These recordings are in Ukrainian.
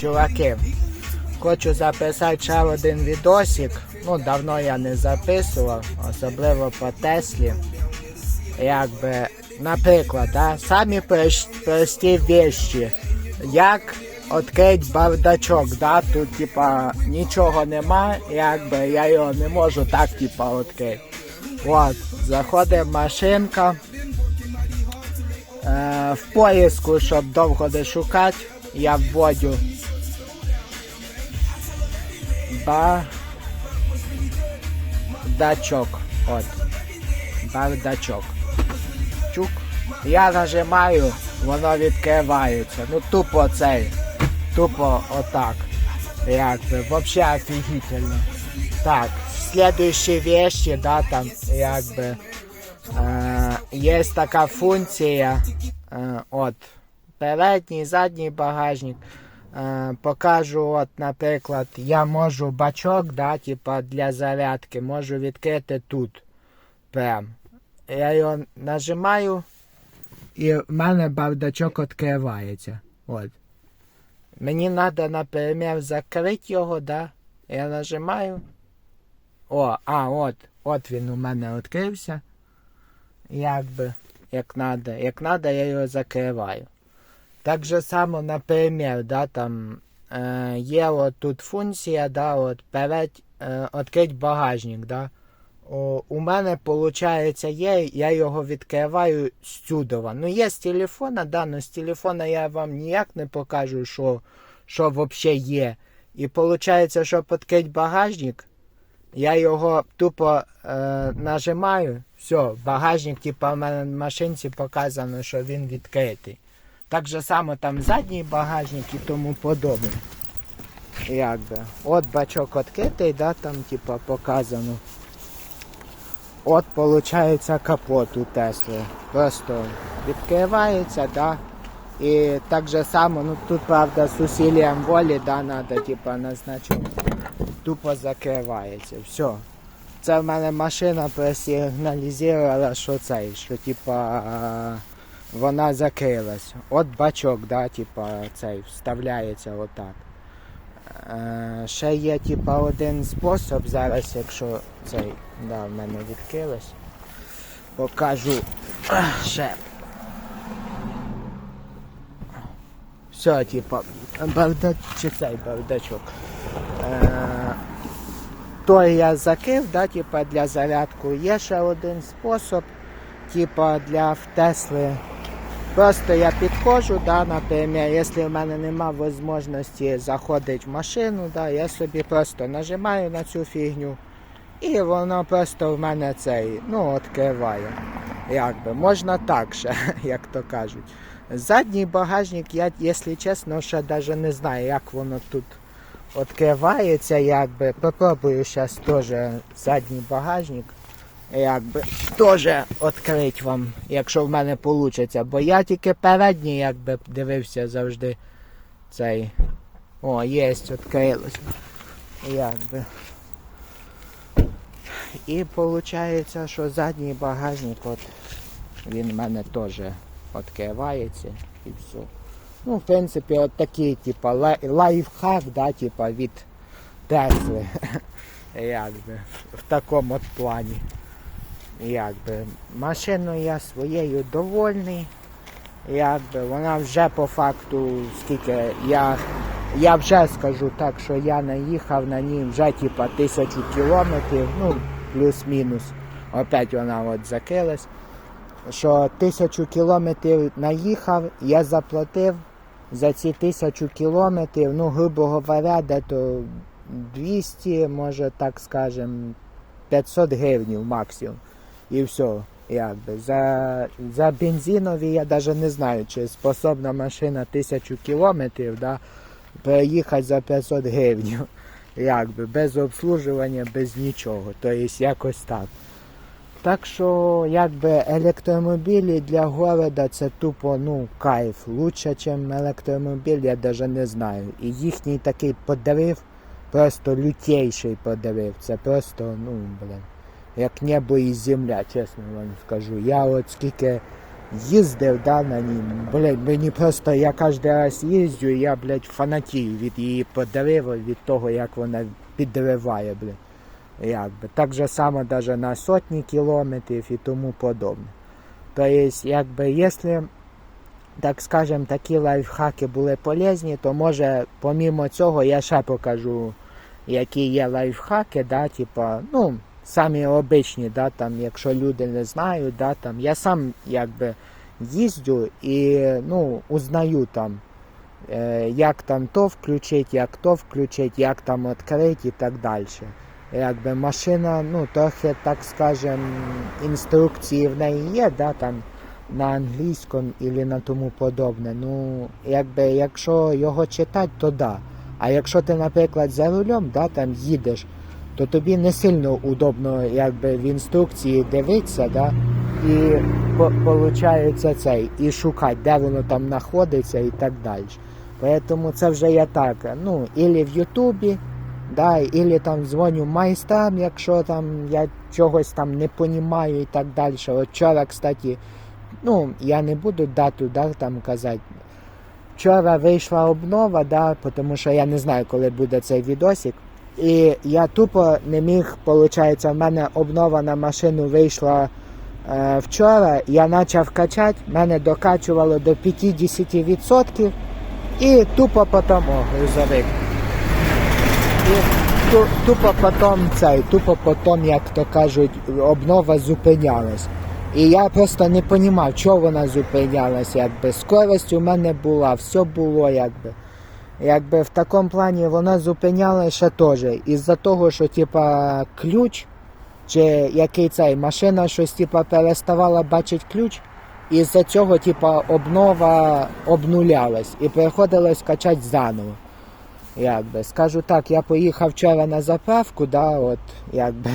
чуваки, хочу записати ще один відосик. Ну, давно я не записував, особливо по Теслі. Якби, наприклад, да, самі прості вещі. Як відкрити бардачок, да, тут типа нічого нема, якби я його не можу так типа відкрити. От, заходить машинка. Е, в поїзку, щоб довго не шукати, я вводю бардачок. От. Бардачок. Чук. Я нажимаю, воно відкривається. Ну тупо цей. Тупо отак. Якби. Вообще офігительно. Так, слідуючі вещи, да, там, якби. Е, є така функція. Е, от. Передній, задній багажник. Е, покажу, от, наприклад, я можу бачок, да, типа для зарядки, можу відкрити тут. Прям. Я його нажимаю, і в мене бардачок відкривається. От. Мені треба, наприклад, закрити його, да? Я нажимаю. О, а, от, от він у мене відкрився. Якби, як надо. Як надо, я його закриваю. Так же само, наприклад, да, там е, є от тут функція, да, от перед, е, відкрити багажник, да. О, у мене, виходить, є, я його відкриваю з цюдова. Ну, є з телефона, да, але з телефона я вам ніяк не покажу, що, що взагалі є. І виходить, щоб відкрити багажник, я його тупо е, нажимаю, все, багажник, типу, в мене на машинці показано, що він відкритий. Так же само там задній багажник і тому подобне. Якби. От бачок відкритий, да, там типа показано. От виходить капот у Тесли. Просто відкривається, да. І так же само, ну тут правда з усилием волі, да, надо типа на значок. Тупо закривається. Все. Це в мене машина просигналізувала, що цей, що типа вона закрилась. От бачок, да, типа цей вставляється отак. Е, ще є типа один спосіб зараз, якщо цей да, в мене відкрилось. Покажу ще. Все, типа, бардач, чи цей бардачок. Е, той я закрив, да, типа для зарядку. Є ще один спосіб, типа для Тесли. Просто я підходжу, да, наприклад, якщо в мене немає можливості заходити в машину, да, я собі просто нажимаю на цю фігню і воно просто в мене цей, ну, відкриває. Якби, можна так ще, як то кажуть. Задній багажник, я, якщо чесно, ще навіть не знаю, як воно тут відкривається, якби. Попробую зараз теж задній багажник. Якби теж відкрити вам, якщо в мене вийде. Бо я тільки передній, якби дивився завжди цей. О, є, відкрилось. Якби. І виходить, що задній багажник, от він в мене теж відкривається і все. Ну, в принципі, от такий, типа, лайфхак, да, типа, від Тесли. Якби, в такому от плані. Якби, машиною я своєю довольний. Якби, вона вже по факту, скільки я, я вже скажу так, що я наїхав на ній вже типа тисячу кілометрів, ну, плюс-мінус. Опять вона от закрилась що тисячу кілометрів наїхав, я заплатив за ці тисячу кілометрів, ну, грубо говоря, дето 200, може так скажем, 500 гривень максимум. І все. Якби. За, за бензинові я навіть не знаю, чи способна машина тисячу кілометрів да, проїхати за 500 гривень. Якби, без обслужування, без нічого. Тобто якось так. Так що, якби електромобілі для города це тупо ну кайф. Лучше, ніж електромобіль, я навіть не знаю. І їхній такий подрив, просто лютейший подрив. Це просто, ну, блин, як небо і земля, чесно вам скажу. Я от скільки їздив да, на ній. Блядь, мені просто я кожен раз їздю, я, блядь, фанатію від її подриву, від того, як вона підриває, блядь. Якби. Так же само даже на сотні кілометрів і тому подобне. Тобто, якби, якщо, так скажем, такі лайфхаки були полезні, то може, помімо цього, я ще покажу, які є лайфхаки, да, типа, ну, самі обичні, да, там, якщо люди не знають, да, там, я сам якби їздю і ну, узнаю там, е, як там то включить, як то включить, як там відкрити і так далі. Якби машина, ну, трохи, так скажем, інструкції в неї є, да, там, на англійському і на тому подобне. Ну, якби, якщо його читати, то да. А якщо ти, наприклад, за рулем, да, там їдеш, то тобі не сильно удобно якби, в інструкції дивитися, да, і по- получається цей, і шукати, де воно там знаходиться і так далі. Поэтому це вже я так, ну, ілі в Ютубі, да, ілі там дзвоню майстрам, якщо там я чогось там не понімаю і так далі. От вчора, кстати, ну, я не буду дату да, там казати. Вчора вийшла обнова, да, тому що я не знаю, коли буде цей відосик. І я тупо не міг, виходить, в мене обнова на машину вийшла е, вчора. Я почав качати, мене докачувало до 50% і тупо потім, о, грузовик. І ту, тупо потім цей, тупо потім, як то кажуть, обнова зупинялась. І я просто не розумів, чого вона зупинялась, якби скорість у мене була, все було якби. Якби в такому плані вона зупинялася теж. Із-за того, що типа ключ, чи який цей машина щось типа переставала бачити ключ, і з-за цього типа обнова обнулялась і приходилось качати заново. Якби, скажу так, я поїхав вчора на заправку, да, от, якби.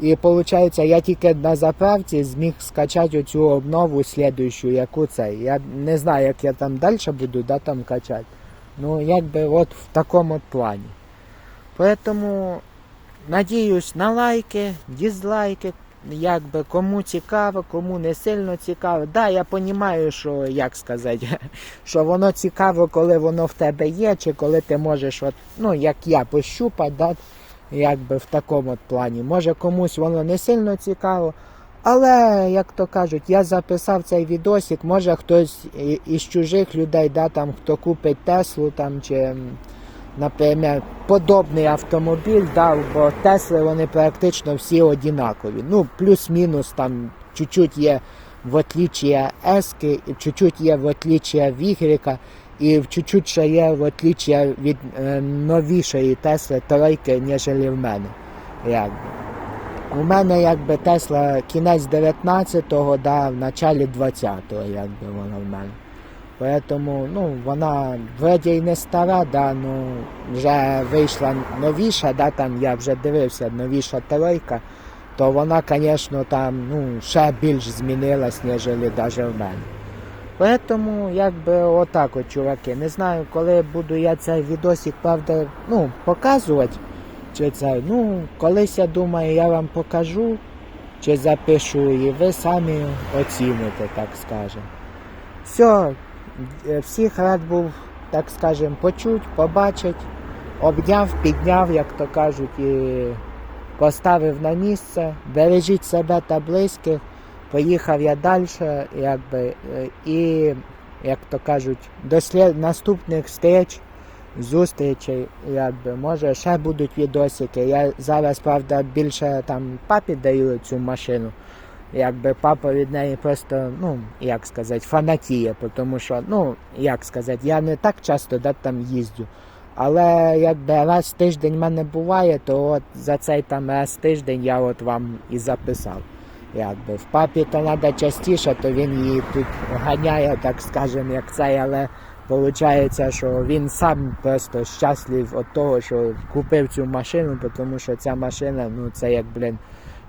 І виходить, я тільки на заправці зміг скачати оцю обнову слідуючу, яку це. Я не знаю, як я там далі буду да, там качати. Ну, якби от в такому плані. Поэтому надіюсь на лайки, дізлайки, якби кому цікаво, кому не сильно цікаво. Да, я розумію, що як сказати, що воно цікаво, коли воно в тебе є, чи коли ти можеш, от, ну як я, пощупати, да, якби в такому плані. Може комусь воно не сильно цікаво. Але, як то кажуть, я записав цей відосик, може хтось із чужих людей, да, там, хто купить Теслу там, чи, наприклад, подобний автомобіль, да, бо Тесли вони практично всі однакові. Ну, плюс-мінус там чуть-чуть є в отличие Ески, чуть-чуть є в отличие Вігріка, і чуть-чуть ще є в отличие від е, новішої Тесли тройки, ніж в мене. Якби. У мене якби Тесла кінець 19-го, да, в началі 20-го, якби вона в мене. Поэтому, ну, вона вроді й не стара, да, ну, вже вийшла новіша, да, там я вже дивився, новіша тройка, то вона, звісно, там, ну, ще більш змінилась, ніж навіть в мене. Поэтому, якби отак от, чуваки, не знаю, коли буду я цей відосик, правда, ну, показувати, чи це, ну, колись я думаю, я вам покажу, чи запишу, і ви самі оціните, так скажемо. Все, всіх рад був, так скажемо, почуть, побачить, обняв, підняв, як то кажуть, і поставив на місце. Бережіть себе та близьких. Поїхав я далі, якби, е, і, як то кажуть, до слід... наступних встреч, зустрічей, якби, може ще будуть відосики. Я зараз, правда, більше там папі даю цю машину. Якби папа від неї просто, ну, як сказати, фанатіє, тому що, ну, як сказати, я не так часто да, там їздю. Але якби раз в тиждень в мене буває, то от за цей там раз в тиждень я от вам і записав. Якби в папі то треба частіше, то він її тут ганяє, так скажемо, як цей, але виходить, що він сам просто щаслив від того, що купив цю машину, тому що ця машина, ну це як, блін,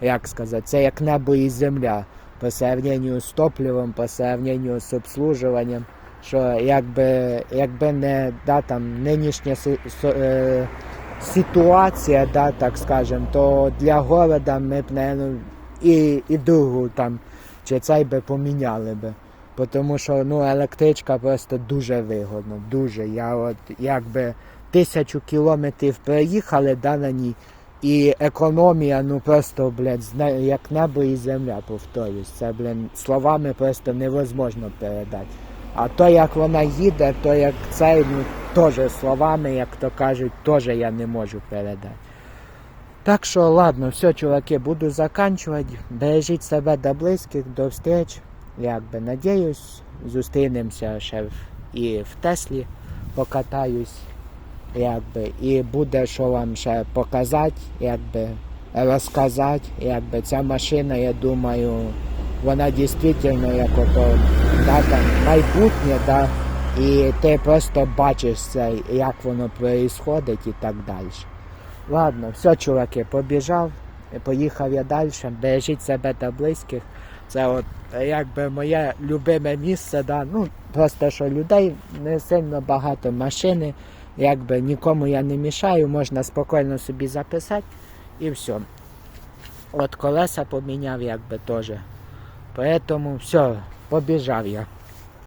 як сказати, це як небо і земля по сравненню з топливом, по сравненню з обслужуванням. Що якби, якби не да, там, нинішня си- со- е, ситуація, да, так скажем, то для города ми б, наверное, і, і другу там чи цей би поміняли би. Тому що ну, електричка просто дуже вигодна, дуже. Я от якби тисячу кілометрів проїхали да, на ній, і економія, ну просто, блядь, як небо і земля, повторюсь. Це, блін, словами просто невозможно передати. А то, як вона їде, то як цей, ну, теж словами, як то кажуть, теж я не можу передати. Так що, ладно, все, чуваки, буду заканчувати. Бережіть себе до близьких, до встреч. Якби надіюсь, зустрінемося ще і в Теслі, покатаюсь, якби, і буде що вам ще показати, якби розказати. Якби ця машина, я думаю, вона дійсно як ото да, там, майбутнє, да, і ти просто бачиш це, як воно відбувається і так далі. Ладно, все, чуваки, побіжав, поїхав я далі. Бережіть себе та близьких. Це от е, якби моє любиме місце, да. ну просто що людей не сильно багато машини, якби нікому я не мішаю, можна спокійно собі записати і все. От колеса поміняв, якби теж. Поэтому все, побіжав я.